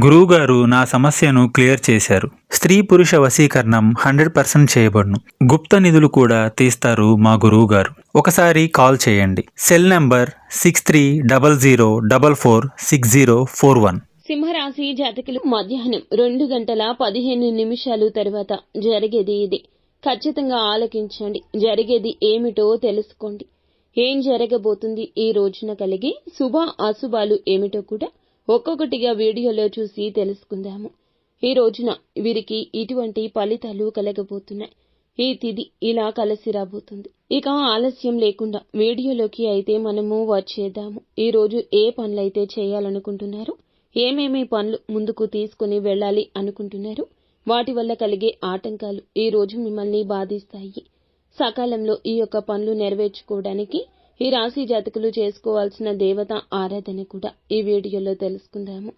గురువుగారు నా సమస్యను క్లియర్ చేశారు. స్త్రీ పురుష వశీకరణం హండ్రెడ్ పర్సెంట్ చేయబడును. గుప్త నిధులు కూడా తీస్తారు మా గురువుగారు. ఒకసారి కాల్ చేయండి. Cell number six three double zero double four six zero four one. సింహరాశి జాతకులు మధ్యాహ్నం రెండు గంటల పదిహేను నిమిషాలు తర్వాత జరిగేది ఇది. ఖచ్చితంగా ఆలకించండి. జరిగేది ఏమిటో తెలుసుకోండి. ఏం జరగబోతుంది ఈ రోజున కలిగి శుభ అశుభాలు ఏమిటో కూడా ఒక్కొక్కటిగా వీడియోలో చూసి తెలుసుకుందాము. ఈ రోజున వీరికి ఇటువంటి ఫలితాలు కలగబోతున్నాయి. ఈ తిది ఇలా కలిసి రాబోతుంది. ఇక ఆలస్యం లేకుండా వీడియోలోకి అయితే మనము వచ్చేద్దాము. ఈ రోజు ఏ పనులైతే చేయాలనుకుంటున్నారు ఏమేమి పనులు ముందుకు తీసుకుని వెళ్ళాలి అనుకుంటున్నారు వాటి వల్ల కలిగే ఆటంకాలు ఈ రోజు మిమ్మల్ని బాధిస్తాయి. సకాలంలో ఈ యొక్క పనులు నెరవేర్చుకోవడానికి ఈ రాశి జాతకులు చేసుకోవాల్సిన దేవత ఆరాధన కూడా ఈ వీడియోలో తెలుసుకుందాము.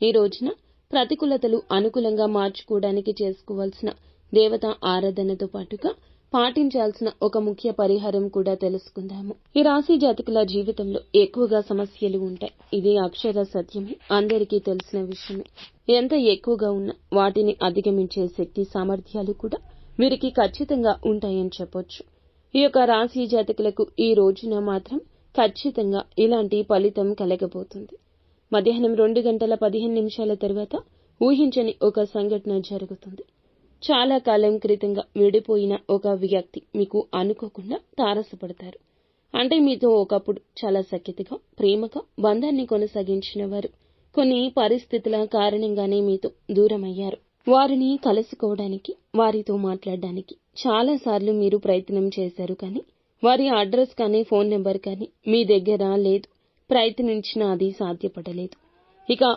ఈ రోజున ప్రతికూలతలు అనుకూలంగా మార్చుకోవడానికి చేసుకోవాల్సిన దేవత ఆరాధనతో పాటుగా పాటించాల్సిన ఒక ముఖ్య పరిహారం కూడా తెలుసుకుందాము. ఈ రాశి జాతకుల జీవితంలో ఎక్కువగా సమస్యలు ఉంటాయి. ఇది అక్షర సత్యమే. అందరికీ తెలిసిన విషయమే. ఎంత ఎక్కువగా ఉన్నా వాటిని అధిగమించే శక్తి సామర్థ్యాలు కూడా వీరికి ఖచ్చితంగా ఉంటాయని చెప్పొచ్చు. ఈ యొక్క రాశి జాతకులకు ఈ రోజున మాత్రం ఖచ్చితంగా ఇలాంటి ఫలితం కలగబోతుంది. మధ్యాహ్నం రెండు గంటల పదిహేను నిమిషాల తర్వాత ఊహించని ఒక సంఘటన జరుగుతుంది. చాలా కాలం క్రితంగా విడిపోయిన ఒక వ్యక్తి మీకు అనుకోకుండా తారసపడతారు. అంటే మీతో ఒకప్పుడు చాలా సఖ్యతగా ప్రేమగా బంధాన్ని కొనసాగించిన వారు కొన్ని పరిస్థితుల కారణంగానే మీతో దూరమయ్యారు. వారిని కలుసుకోవడానికి వారితో మాట్లాడడానికి చాలా సార్లు మీరు ప్రయత్నం చేశారు కానీ వారి అడ్రస్ కానీ ఫోన్ నెంబర్ కానీ మీ దగ్గర లేదు. ప్రయత్నించిన అది సాధ్యపడలేదు. ఇక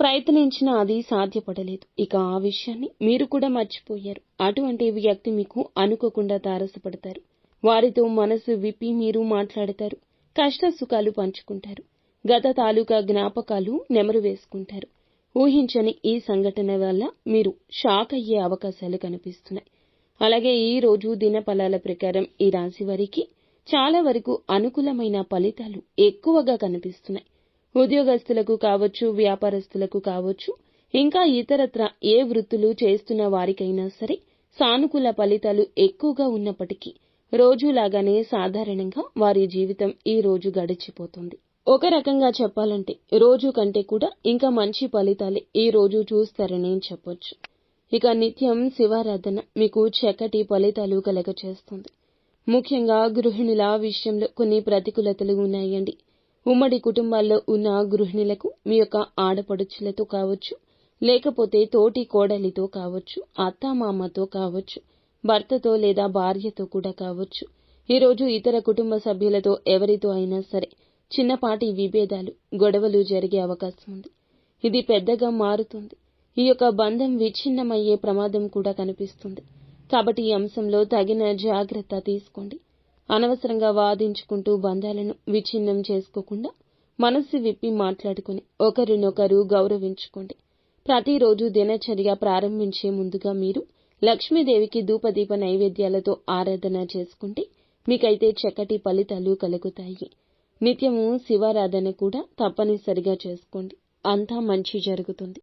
ప్రయత్నించిన అది సాధ్యపడలేదు. ఇక ఆ విషయాన్ని మీరు కూడా మర్చిపోయారు. అటువంటి వ్యక్తి మీకు అనుకోకుండా తారసపడతారు. వారితో మనసు విప్పి మీరు మాట్లాడతారు. కష్ట సుఖాలు పంచుకుంటారు. గత తాలూకా జ్ఞాపకాలు నెమరు వేసుకుంటారు. ఊహించని ఈ సంఘటన వల్ల మీరు షాక్ అయ్యే అవకాశాలు కనిపిస్తున్నాయి. అలాగే ఈ రోజు దినఫలాల ప్రకారం ఈ రాశి వారికి చాలా వరకు అనుకూలమైన ఫలితాలు ఎక్కువగా కనిపిస్తున్నాయి. ఉద్యోగస్తులకు కావచ్చు వ్యాపారస్తులకు కావచ్చు ఇంకా ఇతరత్ర ఏ వృత్తులు చేస్తున్న వారికైనా సరే సానుకూల ఫలితాలు ఎక్కువగా ఉన్నప్పటికీ రోజులాగానే సాధారణంగా వారి జీవితం ఈ రోజు గడిచిపోతుంది. ఒక రకంగా చెప్పాలంటే రోజు కంటే కూడా ఇంకా మంచి ఫలితాలే ఈ రోజు చూస్తారని చెప్పొచ్చు. ఇక నిత్యం శివారాధన మీకు చక్కటి ఫలితాలు కలగచేస్తుంది. ముఖ్యంగా గృహిణుల విషయంలో కొన్ని ప్రతికూలతలు ఉన్నాయండి. ఉమ్మడి కుటుంబాల్లో ఉన్న గృహిణులకు మీ యొక్క ఆడపడుచులతో కావచ్చు లేకపోతే తోటి కోడలితో కావచ్చు అత్తామామతో కావచ్చు భర్తతో లేదా భార్యతో కూడా కావచ్చు. ఈరోజు ఇతర కుటుంబ సభ్యులతో ఎవరితో అయినా సరే చిన్నపాటి విభేదాలు గొడవలు జరిగే అవకాశం ఉంది. ఇది పెద్దగా మారుతుంది. ఈ యొక్క బంధం విచ్ఛిన్నమయ్యే ప్రమాదం కూడా కనిపిస్తుంది. కాబట్టి ఈ అంశంలో తగిన జాగ్రత్త తీసుకోండి. అనవసరంగా వాదించుకుంటూ బంధాలను విచ్ఛిన్నం చేసుకోకుండా మనస్సు విప్పి మాట్లాడుకుని ఒకరినొకరు గౌరవించుకోండి. ప్రతిరోజు దినచర్య ప్రారంభించే ముందుగా మీరు లక్ష్మీదేవికి ధూపదీప నైవేద్యాలతో ఆరాధన చేసుకుంటే మీకైతే చక్కటి ఫలితాలు కలుగుతాయి. నిత్యము శివారాధన కూడా తప్పనిసరిగా చేసుకోండి. అంతా మంచి జరుగుతుంది.